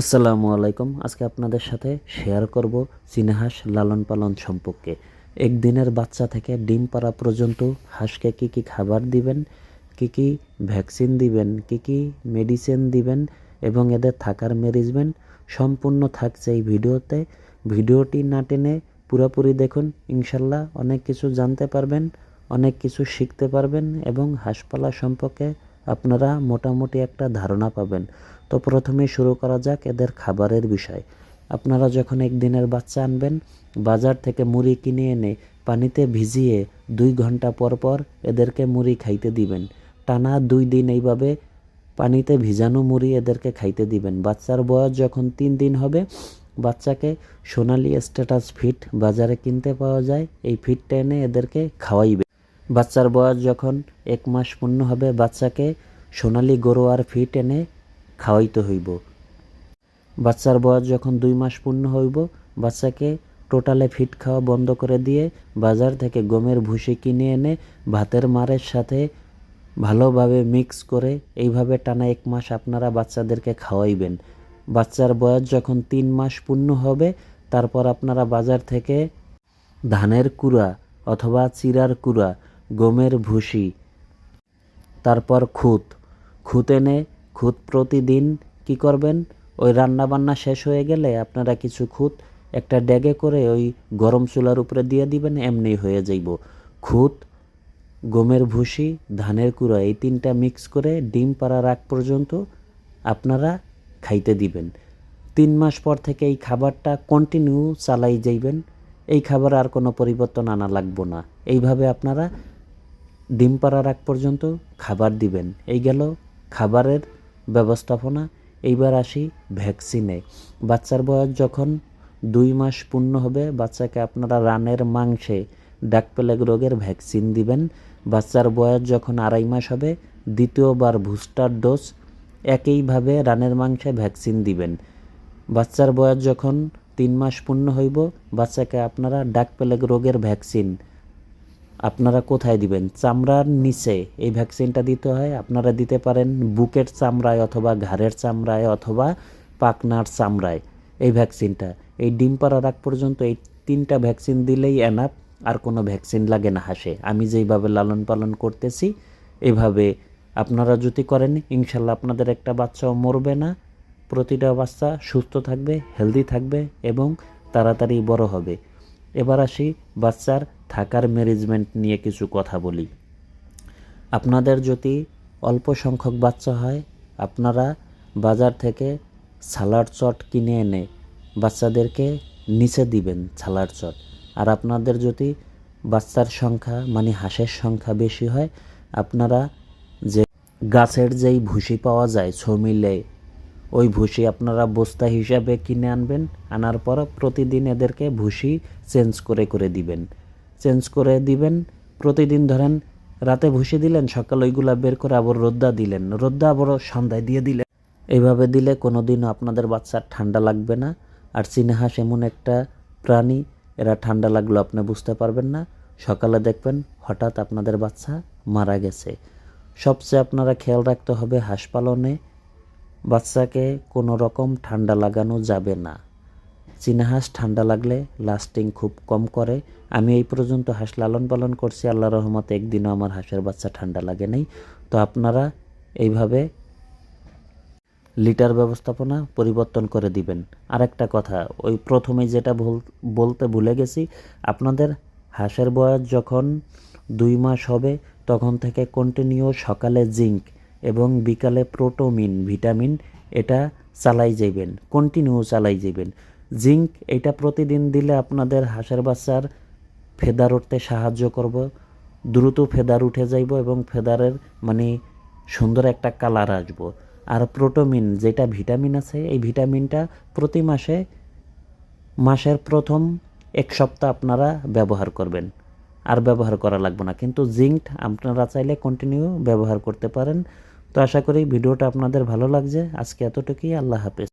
আসসালামু আলাইকুম। আজকে আপনাদের সাথে শেয়ার করব চীনাহাঁস লালন পালন সম্পর্কে। একদিনের বাচ্চা থেকে ডিম পাড়া পর্যন্ত হাঁসকে কি কি খাবার দিবেন, কি কি ভ্যাকসিন দিবেন, কি কি মেডিসিন দিবেন এবং এদের থাকার ম্যানেজমেন্ট সম্পূর্ণ থাকছে এই ভিডিওতে। ভিডিওটি না টেনে পুরোপুরি দেখুন ইনশাল্লাহ অনেক কিছু জানতে পারবেন, অনেক কিছু শিখতে পারবেন এবং হাঁসপালা সম্পর্কে আপনারা মোটামুটি একটা ধারণা পাবেন। তো প্রথমে শুরু করা যাক এদের খাবারের বিষয়। আপনারা যখন একদিনের বাচ্চা আনবেন, বাজার থেকে মুড়ি কিনে এনে পানিতে ভিজিয়ে দুই ঘণ্টা পর পর এদেরকে মুড়ি খাইতে দিবেন। টানা দুই দিন এইভাবে পানিতে ভিজানো মুড়ি এদেরকে খাইতে দিবেন। বাচ্চার বয়স যখন তিন দিন হবে, বাচ্চাকে সোনালি স্ট্যাটাস ফিট বাজারে কিনতে পাওয়া যায়। এই ফিটটা এনে এদেরকে খাওয়াইবে। বাচ্চার বয়স যখন এক মাস পূর্ণ হবে বাচ্চাকে সোনালি গরুয়ার ফিট এনে খাওয়াইতে হইব। বাচ্চার বয়স যখন দুই মাস পূর্ণ হইব, বাচ্চাকে টোটালে ফিট খাওয়া বন্ধ করে দিয়ে বাজার থেকে গমের ভুসি কিনে এনে ভাতের মারের সাথে ভালোভাবে মিক্স করে এইভাবে টানা এক মাস আপনারা বাচ্চাদেরকে খাওয়াইবেন। বাচ্চার বয়স যখন তিন মাস পূর্ণ হবে, তারপর আপনারা বাজার থেকে ধানের কুড়া অথবা চিরার কুড়া, গমের ভুসি তারপর খুদ খুদ এনে খুদ প্রতিদিন কি করবেন? ওই রান্না বান্না শেষ হয়ে গেলে আপনারা কিছু খুদ একটা ড্যাগে করে ওই গরম চুলার উপরে দিয়ে দিবেন, এমনি হয়ে যাইব। খুদ গমের ভুসি, ধানের কুড়া, এই তিনটা মিক্স করে ডিম পাড়ার আগ পর্যন্ত আপনারা খাইতে দিবেন। তিন মাস পর থেকে এই খাবারটা কন্টিনিউ চালাই যাইবেন। এই খাবার আর কোনো পরিবর্তন আনা লাগবো না। এইভাবে আপনারা ডিম পাড়ার আগ পর্যন্ত খাবার দিবেন। এই গেল খাবারের ব্যবস্থাপনা। এইবার আসি ভ্যাকসিনে। বাচ্চার বয়স যখন দুই মাস পূর্ণ হবে, বাচ্চাকে আপনারা রানের মাংসে ডাকপ্লেগ রোগের ভ্যাকসিন দিবেন। বাচ্চার বয়স যখন আড়াই মাস হবে, দ্বিতীয়বার বুস্টার ডোজ একইভাবে রানের মাংসে ভ্যাকসিন দিবেন। বাচ্চার বয়স যখন তিন মাস পূর্ণ হইব, বাচ্চাকে আপনারা ডাকপ্লেগ রোগের ভ্যাকসিন আপনারা কোথায় দিবেন? চামড়ার নিচে এই ভ্যাকসিনটা দিতে হয়। আপনারা দিতে পারেন বুকের চামড়ায় অথবা ঘাড়ের চামড়ায় অথবা পাকনার চামড়ায় এই ভ্যাকসিনটা এই ডিম পাড়ার আগ পর্যন্ত এই তিনটা ভ্যাকসিন দিলেই এনাফ আর কোনো ভ্যাকসিন লাগে না হাসে। আমি যেইভাবে লালন পালন করতেছি, এভাবে আপনারা যদি করেন, ইনশাল্লাহ আপনাদের একটা বাচ্চাও মরবে না। প্রতিটা বাচ্চা সুস্থ থাকবে হেলদি থাকবে এবং তাড়াতাড়ি বড় হবে। এবার আসি বাচ্চার থাকার ম্যানেজমেন্ট নিয়ে কিছু কথা বলি। আপনাদের যদি অল্প সংখ্যক বাচ্চা হয়, আপনারা বাজার থেকে ছালার চট কিনে এনে বাচ্চাদেরকে নিচে দিবেন ছালার চট। আর আপনাদের যদি বাচ্চার সংখ্যা মানে হাঁসের সংখ্যা বেশি হয়, আপনারা যে গাছের যেই ভুসি পাওয়া যায় ছ মিলে ওই ভুসি আপনারা বস্তা হিসাবে কিনে আনবেন, আনার পর প্রতিদিন এদেরকে ভুসি চেঞ্জ করে করে দিবেন। চেঞ্জ করে দিবেন। প্রতিদিন ধরেন রাতে ভুসি দিলেন, সকাল ওইগুলা বের করে আবার রোদ্দা দিলেন। রোদ্দা আবার সন্ধ্যায় দিয়ে দিলেন। এইভাবে দিলে কোনো দিনও আপনাদের বাচ্চার ঠান্ডা লাগবে না। আর চীনাহাঁস এমন একটা প্রাণী, এরা ঠান্ডা লাগল আপনি বুঝতে পারবেন না। সকালে দেখবেন হঠাৎ আপনাদের বাচ্চা মারা গেছে। সবচেয়ে আপনারা খেয়াল রাখতে হবে হাঁস পালনে, বাচ্চাকে কোনো রকম ঠান্ডা লাগানো যাবে না। চীনা হাঁস ঠান্ডা লাগলে লাস্টিং খুব কম করে। আমি এই পর্যন্ত হাঁস লালন পালন করছি আল্লাহ রহমতে একদিনও আমার হাঁসের বাচ্চা ঠান্ডা লাগে নাই। তো আপনারা এইভাবে লিটার ব্যবস্থাপনা পরিবর্তন করে দিবেন। আরেকটা কথা, ওই প্রথমে যেটা বলতে ভুলে গেছি, আপনাদের হাঁসের বয়স যখন দুই মাস হবে, তখন থেকে কন্টিনিউ সকালে জিঙ্ক এবং বিকালে প্রোটোমিন ভিটামিন এটা চালাই যাইবেন কন্টিনিউ চালাই যাইবেন। জিঙ্ক, এটা প্রতিদিন দিলে আপনাদের হাঁসের বাচ্চার ফেদার উঠতে সাহায্য করব, দ্রুত ফেদার উঠে যাইব এবং ফেদারের মানে সুন্দর একটা কালার আসব। আর প্রোটোমিন, যেটা ভিটামিন আছে, এই ভিটামিনটা প্রতি মাসে, মাসের প্রথম এক সপ্তাহ আপনারা ব্যবহার করবেন। আর ব্যবহার করা লাগবে না। কিন্তু জিঙ্ক আপনারা চাইলে কন্টিনিউ ব্যবহার করতে পারেন। তো আশা করি ভিডিওটা আপনাদের ভালো লাগছে। আজকে এতটুকুই। আল্লাহ হাফেজ।